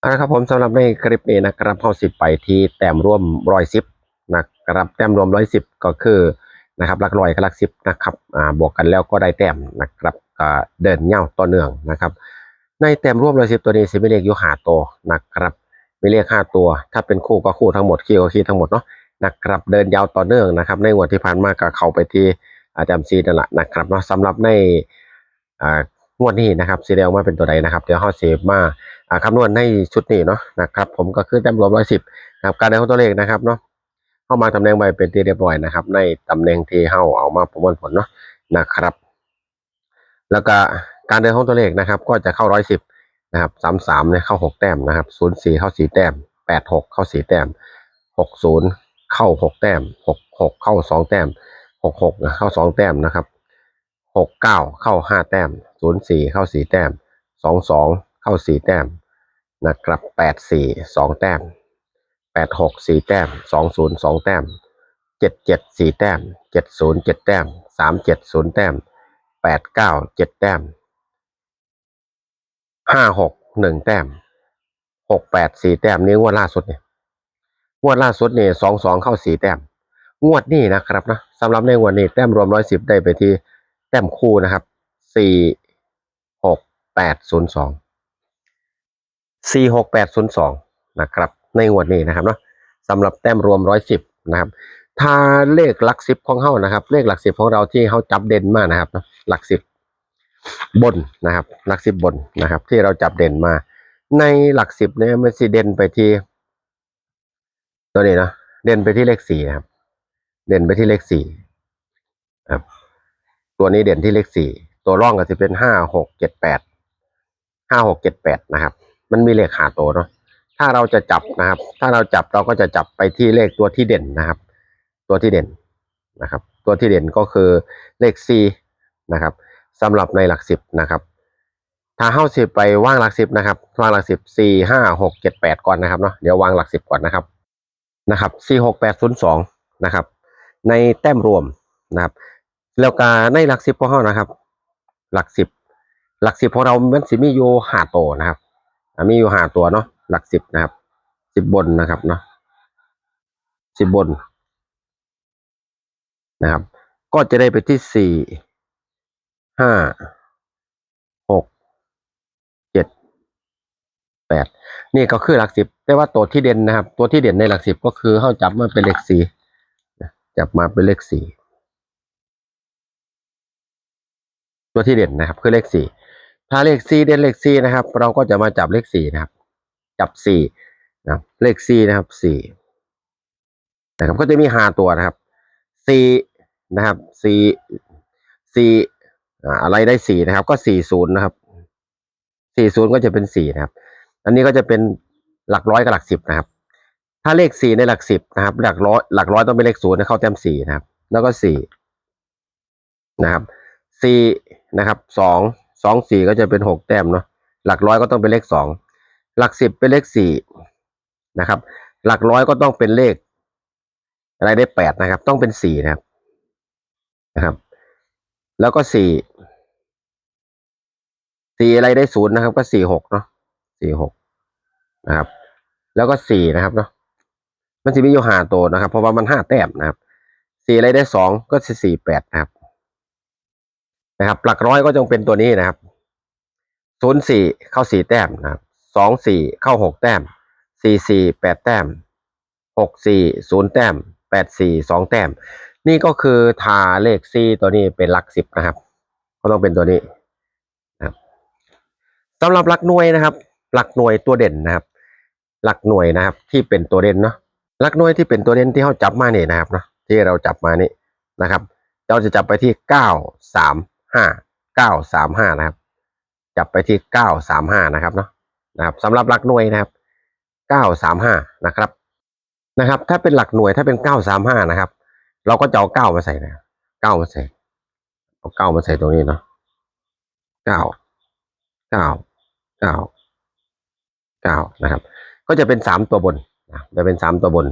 เอาละครับผมสำหรับในคลิปนี้นะครับเฮาสิบไปที่แต้มร่วมร้อยสิบนะครับแต้มรวมร้อยสิบก็คือนะครับหลักร้อยกับหลักสิบนะครับอ่าบวกกันแล้วก็ได้แต้มนะครับก็เดินเง่าต่อเนื่องนะครับ ในแต้มร่วมร้อยสิบตัวนี้สิมีเลขอยู่ห้าตัวนะครับมีเลขห้าตัว ถ้าเป็นคู่ก็คู่ทั้งหมดคี่ก็คี่ทั้งหมดเนาะนะครับเดินยาวต่อเนื่องนะครับ ในงวดที่ผ่านมาก็เข้าไปที่อาจารย์ซีนั่นแหละนะครับเนาะสำหรับในอ่างวดนี้นะครับสีแดงมาเป็นตัวใดนะครับ เดี๋ยวเฮาสิมาอ่า คำนวณในชุดนี้เนาะนะครับ ผมก็คือแต้มรวมร้อยสิบนะครับการได้ของตัวเลขนะครับเนาะเข้ามาตำแหน่งใบเป็นที่เรียบร้อยนะครับ ในตำแหน่งที่เข้าเอามาประมวลผลเนาะนะครับ แล้วก็การเดินของตัวเลขนะครับ ก็จะเข้าร้อยสิบนะครับสามสามเนี่ยเข้าหกแต้มนะครับศูนย์สี่เข้าสี่แต้มแปดหกเข้าสี่แต้มหกศูนย์เข้าหกแต้มหกหกเข้าสองแต้มหกหกเข้าสองแต้มนะครับหกเก้าเข้าห้าแต้มศูนย์สี่เข้าสี่แต้มสองสองเข้าสี่แต้ม นะครับแปดสี่สองแต้มแปดหกสี่แต้มสองศูนย์สองแต้มเจ็ดเจ็ดสี่แต้มเจ็ดศูนย์เจ็ดแต้มสามเจ็ดศูนย์แต้มแปดเก้าเจ็ดแต้มห้าหกหนึ่งแต้มหกแปดสี่แต้มนี่งวดล่าสุดเนี่ยงวดล่าสุดเนี่ยสองสองเข้าสี่แต้ม งวดนี้นะครับนะสำหรับในงวดนี้แต้มรวมร้อยสิบได้ไปที่แต้มคู่นะครับสี่หกแปดศูนย์สอง สี่หกแปดศูนสองนะครับ ในงวดนี้นะครับเนาะสำหรับแต้มรวมร้อยสิบนะครับ ถ้าเลขหลักสิบของเขานะครับ เลขหลักสิบของเราที่เขาจับเด่นมากนะครับนะหลักสิบบนนะครับ หลักสิบบนนะครับ ที่เราจับเด่นมา ในหลักสิบเนี่ยมันสิเด่นไปที่ ตัวนี้เนาะเด่นไปที่เลขสี่นะครับ เด่นไปที่เลขสี่ครับตัวนี้เด่นที่เลขสี่ตัวร่องก็จะเป็นห้าหกเจ็ดแปดห้าหกเจ็ดแปดนะครับ มันมีเลขหาตัวเนาะถ้าเราจะจับนะครับ ถ้าเราจับเราก็จะจับไปที่เลขตัวที่เด่นนะครับ ตัวที่เด่นนะครับ ตัวที่เด่นก็คือเลข C นะครับสำหรับในหลักสิบนะครับถ้าเข้าสิบไปว่างหลักสิบนะครับว่างหลักสิบสี่ห้าหกเจ็ดแปดก่อนนะครับเนาะเดี๋ยววางหลักสิบก่อนนะครับนะครับสี่หกแปดศูนย์สองนะครับ ในแต้มรวมนะครับ แล้วก็ในหลักสิบของเรานะครับ หลักสิบหลักสิบของเรามันสิมีอยู่ห้าตัวนะครับ มีอยู่ห้าตัวเนาะหลักสิบนะครับสิบบนนะครับเนาะสิบบนนะครับ ก็จะได้ไปที่สี่ห้าหกเจ็ดแปดนี่ก็คือหลักสิบแต่ว่าตัวที่เด่นนะครับ ตัวที่เด่นในหลักสิบก็คือเข้าจับมาเป็นเลขสี่จับมาเป็นเลขสี่ตัวที่เด่นนะครับ คือเลขสี่ ถ้าเลขสี่เด่นเลขสี่นะครับ เราก็จะมาจับเลขสี่นะครับ จับสี่นะครับเลขสี่นะครับสี่นะครับก็จะมีห้าตัวนะครับสี่นะครับสี่สี่อะไรได้สี่นะครับ ก็สี่ศูนย์นะครับสี่ศูนย์ก็จะเป็นสี่นะครับ อันนี้ก็จะเป็นหลักร้อยกับหลักสิบนะครับ ถ้าเลขสี่ในหลักสิบนะครับ หลักร้อยหลักร้อยต้องเป็นเลขศูนย์เข้าแต้มสี่นะครับ แล้วก็สี่นะครับสี่นะครับสอง สองสี่ก็จะเป็นหกแต้มเนาะหลักร้อยก็ต้องเป็นเลขสองหลักสิบเป็นเลขสี่นะครับ หลักร้อยก็ต้องเป็นเลข อะไรได้แปดนะครับ ต้องเป็นสี่นะครับนะครับ แล้วก็สี่สี่อะไรได้ศูนย์นะครับ ก็สี่หกเนาะสี่หกนะครับ แล้วก็สี่นะครับเนาะมันจะมีอยู่ห้าตัวนะครับ เพราะว่ามันห้าแต้มนะครับสี่อะไรได้สองก็สี่แปดนะครับ นะครับ หลักร้อยก็จงเป็นตัวนี้นะครับศูนย์สี่เข้าสี่แต้มนะครับสองสี่เข้าหกแต้มสี่สี่แปดแต้มหกสี่ศูนย์แต้มแปดสี่สองแต้ม นี่ก็คือทาเลขซีตัวนี้เป็นหลักสิบนะครับ ก็ต้องเป็นตัวนี้นะครับสำหรับหลักหน่วยนะครับ หลักหน่วยตัวเด่นนะครับ หลักหน่วยนะครับที่เป็นตัวเด่นเนาะหลักหน่วยที่เป็นตัวเด่นที่เขาจับมาเนี่ยนะครับเนาะที่เราจับมานี่นะครับ เราจะจับไปที่เก้าสาม ห้าเก้าสามห้านะครับ จับไปที่เก้าสามห้านะครับเนาะนะครับสำหรับหลักหน่วยนะครับเก้าสามห้านะครับนะครับ ถ้าเป็นหลักหน่วยถ้าเป็นเก้าสามห้านะครับ เราก็จะเอาเก้ามาใส่นะเก้ามาใส่เอาเก้ามาใส่ตรงนี้เนาะเก้าเก้าเก้าเก้านะครับ ก็จะเป็นสามตัวบนนะจะเป็นสามตัวบน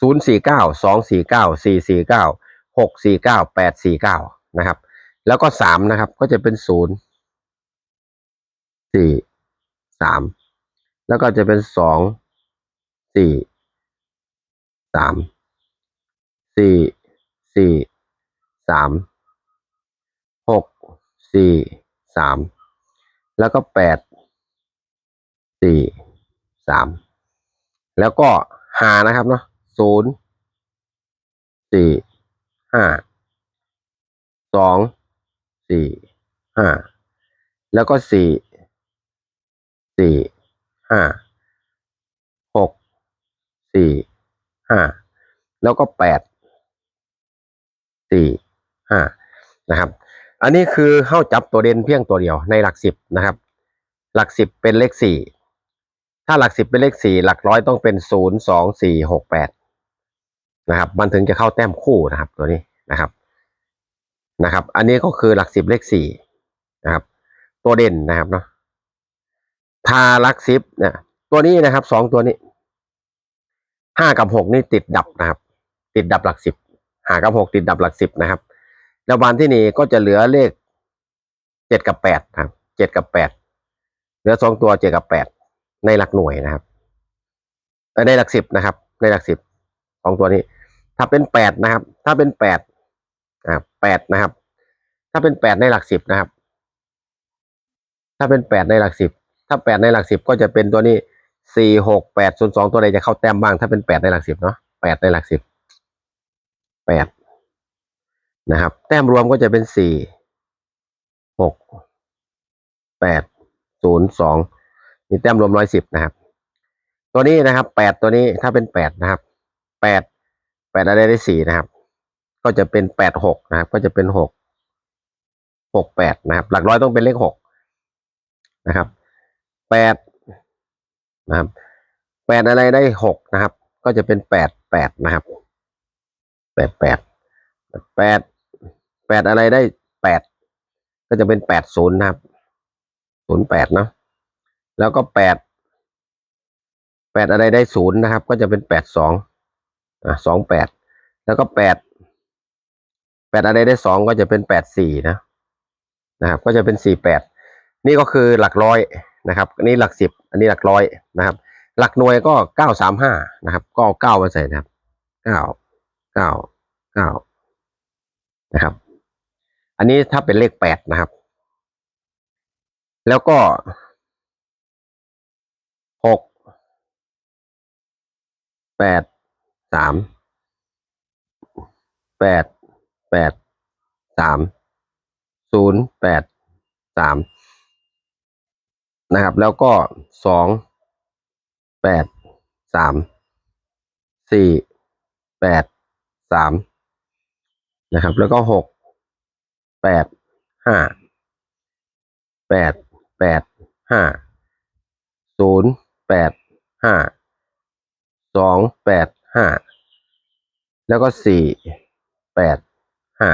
ศูนย์สี่เก้าสองสี่เก้าสี่สี่เก้าหกสี่เก้าแปดสี่เก้านะครับ แล้วก็สามนะครับ ก็จะเป็นศูนย์สี่สามแล้วก็จะเป็นสองสี่สามสี่สี่สามหกสี่สามแล้วก็แปดสี่สามแล้วก็หานะครับเนาะศูนย์สี่ห้าสอง สี่ห้าแล้วก็สี่สี่ห้าหกสี่ห้าแล้วก็แปดสี่ห้านะครับ อันนี้คือเข้าจับตัวเด่นเพียงตัวเดียวในหลักสิบนะครับ หลักสิบเป็นเลขสี่ถ้าหลักสิบเป็นเลขสี่หลักร้อยต้องเป็นศูนย์สองสี่หกแปดนะครับ มันถึงจะเข้าแต้มคู่นะครับตัวนี้นะครับ นะครับ อันนี้ก็คือหลักสิบเลขสี่นะครับ ตัวเด่นนะครับเนาะถ้าลักสิบเนี่ยตัวนี้นะครับสองตัวนี้ห้ากับหกนี่ติดดับนะครับ ติดดับหลักสิบห้ากับหกติดดับหลักสิบนะครับ แล้ววันที่นี่ก็จะเหลือเลขเจ็ดกับแปดครับเจ็ดกับแปดเหลือสองตัวเจ็ดกับแปดในหลักหน่วยนะครับในหลักสิบนะครับ ในหลักสิบสองตัวนี้ ถ้าเป็นแปดนะครับ ถ้าเป็นแปด อ่าแปดนะครับ ถ้าเป็นแปดในหลักสิบนะครับ ถ้าเป็นแปดในหลักสิบถ้าแปดในหลักสิบก็จะเป็นตัวนี้สี่หกแปดศูนย์สองตัวใดจะเข้าแต้มบ้าง ถ้าเป็นแปดในหลักสิบเนาะแปดในหลักสิบแปดนะครับ แต้มรวมก็จะเป็นสี่หกแปดศูนย์สองมีแต้มรวมร้อยสิบนะครับ ตัวนี้นะครับแปดตัวนี้ถ้าเป็นแปดนะครับแปดแปดอะไรได้สี่นะครับ ก็จะเป็นแปดหกนะครับ ก็จะเป็นหกหกแปดนะครับ หลักร้อยต้องเป็นเลขหกนะครับแปดนะครับแปดอะไรได้หกนะครับ ก็จะเป็นแปดแปดนะครับแปดแปดแปดแปดอะไรได้แปดก็จะเป็นแปดศูนย์นะครับศูนย์แปดเนาะแล้วก็แปดแปดอะไรได้ศูนย์นะครับ ก็จะเป็นแปดสองอะสองแปดแล้วก็แปด ดอะไรได้สองก็จะเป็นแปดสี่นะนะครับ ก็จะเป็นสี่แปดนี่ก็คือหลักร้อยนะครับอันนี้หลักสิบอันนี้หลักร้อยนะครับ หลักหน่วยก็เก้าสามห้านะครับ ก็เอาเก้ามาใส่นะครับเก้าเก้าเก้านะครับ อันนี้ถ้าเป็นเลขแปดนะครับ แล้วก็หกแปดสามแปด แปดสามศูนย์แปดสามนะครับ แล้วก็สองแปดสามสี่แปดสามนะครับ แล้วก็หกแปดห้าแปดแปดห้าศูนย์แปดห้าสองแปดห้าแล้วก็สี่แปด ห้า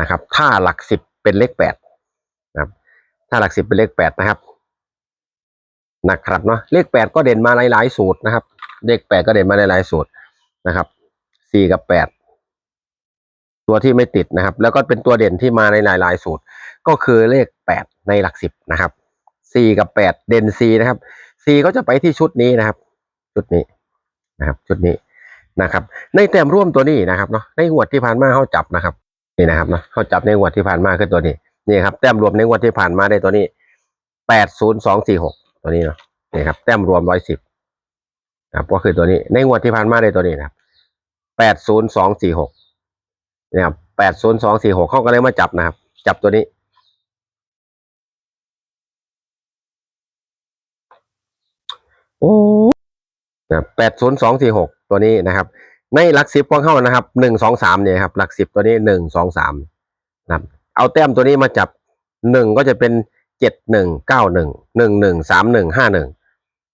นะครับ ถ้าหลักสิบเป็นเลขแปดนะครับ ถ้าหลักสิบเป็นเลขแปดนะครับนะครับเนาะเลขแปดก็เด่นมาหลายๆสูตรนะครับ เลขแปดก็เด่นมาหลายๆสูตรนะครับสี่กับแปดตัวที่ไม่ติดนะครับ แล้วก็เป็นตัวเด่นที่มาในหลายๆสูตร ก็คือเลขแปดในหลักสิบนะครับสี่กับแปดเด่นสี่นะครับสี่ก็จะไปที่ชุดนี้นะครับ ชุดนี้นะครับ ชุดนี้ นะครับ ในแต้มร่วมตัวนี้นะครับเนาะในงวดที่ผ่านมาเขาจับนะครับนี่นะครับเนาะเขาจับในงวดที่ผ่านมาคือตัวนี้นี่ครับแต้มรวมในงวดที่ผ่านมาได้ตัวนี้แปดศูนย์สองสี่หกตัวนี้เนาะนี่ครับแต้มรวมร้อยสิบนะครับก็คือตัวนี้ในงวดที่ผ่านมาได้ตัวนี้นะครับแปดศูนย์สองสี่หกนะครับแปดศูนย์สองสี่หกเขาก็เลยมาจับนะครับ จับตัวนี้โอ้ นะแปดศูนย์สองสี่หกตัวนี้นะครับ ในหลักสิบของเข้านะครับหนึ่งสองสามเนี่ยครับหลักสิบตัวนี้หนึ่งสองสามนะครับ เอาแต้มตัวนี้มาจับหนึ่งก็จะเป็นเจ็ดหนึ่งเก้าหนึ่งหนึ่งหนึ่งสามหนึ่งห้าหนึ่ง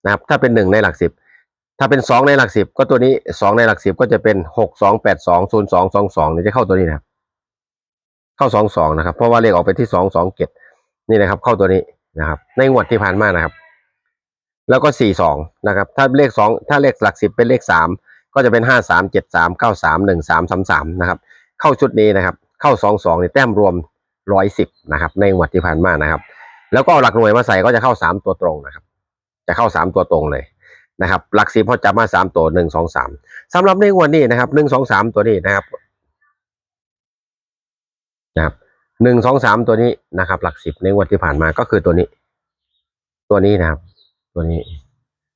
นะครับ ถ้าเป็นหนึ่งในหลักสิบถ้าเป็นสองในหลักสิบก็ตัวนี้สองในหลักสิบก็จะเป็นหกสองแปดสองศูนย์สองสองสองเนี่ยจะเข้าตัวนี้นะครับเข้าสองสองนะครับ เพราะว่าเลขออกไปที่สองสองเจ็ดนี่นะครับ เข้าตัวนี้นะครับ ในงวดที่ผ่านมานะครับ แล้วก็สี่สองนะครับ ถ้าเลขสองถ้าเลขหลักสิบเป็นเลขสามก็จะเป็นห้าสามเจ็ดสามเก้าสามหนึ่งสามสามสามนะครับ เข้าชุดนี้นะครับ เข้าสองสองในแต้มรวมร้อยสิบนะครับ ในงวดที่ผ่านมานะครับ แล้วก็เอาหลักหน่วยมาใส่ก็จะเข้าสามตัวตรงนะครับ จะเข้าสามตัวตรงเลยนะครับ หลักสิบพอจับมาสามตัวหนึ่งสองสามสำหรับในงวดนี้นะครับหนึ่งสองสามตัวนี้นะครับนะครับหนึ่งสองสามตัวนี้นะครับ หลักสิบในงวดที่ผ่านมาก็คือตัวนี้ ตัวนี้นะครับ ตัวนี้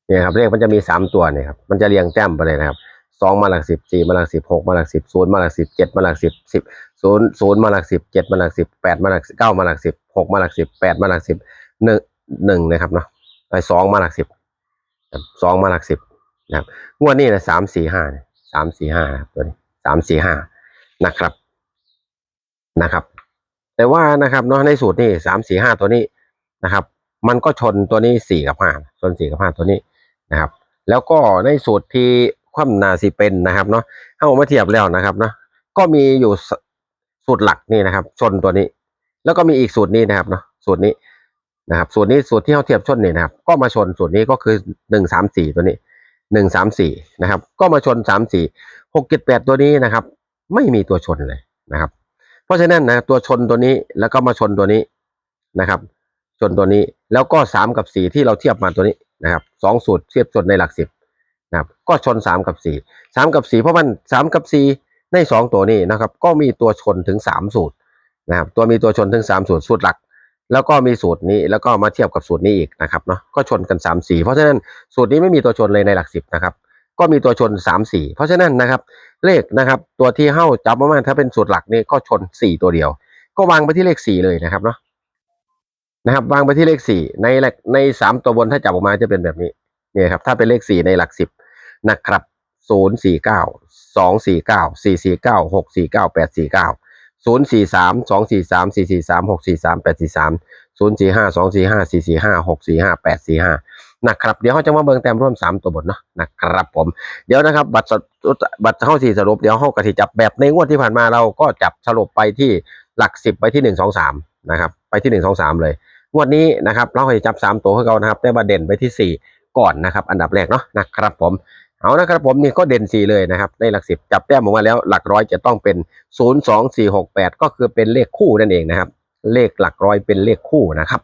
เนี่ยครับเลขมันจะมีสามตัวเนี่ยครับมันจะเรียงแต้มไปเลยนะครับสองมาหลักสิบสี่มาหลักสิบหกมาหลักสิบศูนย์มาหลักสิบเจ็ดมาหลักสิบสิบศูนย์ศูนย์มาหลักสิบเจ็ดมาหลักสิบแปดมาหลักเก้ามาหลักสิบหกมาหลักสิบแปดมาหลักสิบหนึ่งหนึ่งนะครับเนาะไอ้สองมาหลักสิบครับสองมาหลักสิบนะครับงวดนี้นะสามสี่ห้าเนี่ยสามสี่ห้าครับตัวนี้สามสี่ห้านะครับนะครับ แต่ว่านะครับเนาะในสูตรนี่สามสี่ห้าตัวนี้นะครับ มันก็ชนตัวนี้สี่กับห้าชนสี่กับห้าตัวนี้นะครับ แล้วก็ในสูตรที่ความนาสิเป็นนะครับเนาะถ้าผมมาเทียบแล้วนะครับเนาะก็มีอยู่สูตรหลักนี่นะครับ ชนตัวนี้ แล้วก็มีอีกสูตรนี้นะครับเนาะสูตรนี้นะครับสูตรนี้สูตรที่เขาเทียบชนนี่นะครับ ก็มาชนสูตรนี้ก็คือหนึ่งสามสี่ตัวนี้หนึ่งสามสี่นะครับ ก็มาชนสามสี่หกเจ็ดแปดตัวนี้นะครับ ไม่มีตัวชนเลยนะครับ เพราะฉะนั้นนะตัวชนตัวนี้แล้วก็มาชนตัวนี้นะครับ ชนตัวนี้แล้วก็สามกับสี่ที่เราเทียบมาตัวนี้นะครับสองสูตรเทียบชนในหลักสิบนะครับก็ชนสามกับสี่สามกับสี่เพราะมันสามกับสี่ในสองตัวนี้นะครับ ก็มีตัวชนถึงสามสูตรนะครับตัวมีตัวชนถึงสามสูตรสูตรหลัก แล้วก็มีสูตรนี้แล้วก็มาเทียบกับสูตรนี้อีกนะครับเนาะก็ชนกันสามสี่เพราะฉะนั้นสูตรนี้ไม่มีตัวชนเลยในหลักสิบนะครับก็มีตัวชนสามสี่เพราะฉะนั้นนะครับ เลขนะครับตัวที่เข้าจับมามาถ้าเป็นสูตรหลักนี่ก็ชนสี่ตัวเดียว ก็วางไปที่เลขสี่เลยนะครับเนาะ นะครับ วางไปที่เลขสี่ในหลักในสามตัวบนถ้าจับออกมาจะเป็นแบบนี้เนี่ยครับ ถ้าเป็นเลขสี่ในหลักสิบนะครับศูนย์สี่เก้าสองสี่เก้าสี่สี่เก้าหกสี่เก้าแปดสี่เก้าศูนย์สี่สามสองสี่สามสี่สี่สามหกสี่สามแปดสี่สามศูนย์สี่ห้าสองสี่ห้าสี่สี่ห้าหกสี่ห้าแปดสี่ห้านะครับเดี๋ยวเขาจะมาเบิ่งแต้มร่วมสามตัวบนเนาะนะครับผมเดี๋ยวนะครับ บัตรสรุปบัตรเข้าสี่สรุปเดี๋ยวเข้ากระทิจับแบบในงวดที่ผ่านมาเราก็จับสรุปไปที่หลักสิบไปที่หนึ่งสองสามนะครับ ไปที่หนึ่งสองสามเลย งวดนี้นะครับเราให้จับสามตัวให้เขานะครับได้มาเด่นไปที่สี่ก่อนนะครับ อันดับแรกเนาะนะครับผมเอานะครับผมนี่ก็เด่นสี่เลยนะครับในหลักสิบจับแต้มออกมาแล้วหลักร้อยจะต้องเป็นศูนย์สองสี่หกแปดก็คือเป็นเลขคู่นั่นเองนะครับ เลขหลักร้อยเป็นเลขคู่นะครับ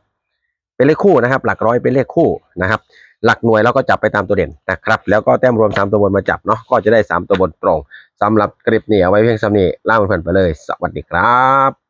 เป็นเลขคู่นะครับ หลักร้อยเป็นเลขคู่นะครับ หลักหน่วยเราก็จับไปตามตัวเด่นนะครับ แล้วก็แต้มรวมสามตัวบนมาจับเนาะก็จะได้สามตัวบนตรงสำหรับคลิปนี้เอาไว้เพียงสำนี้ล่าเพื่อนไปเลย สวัสดีครับ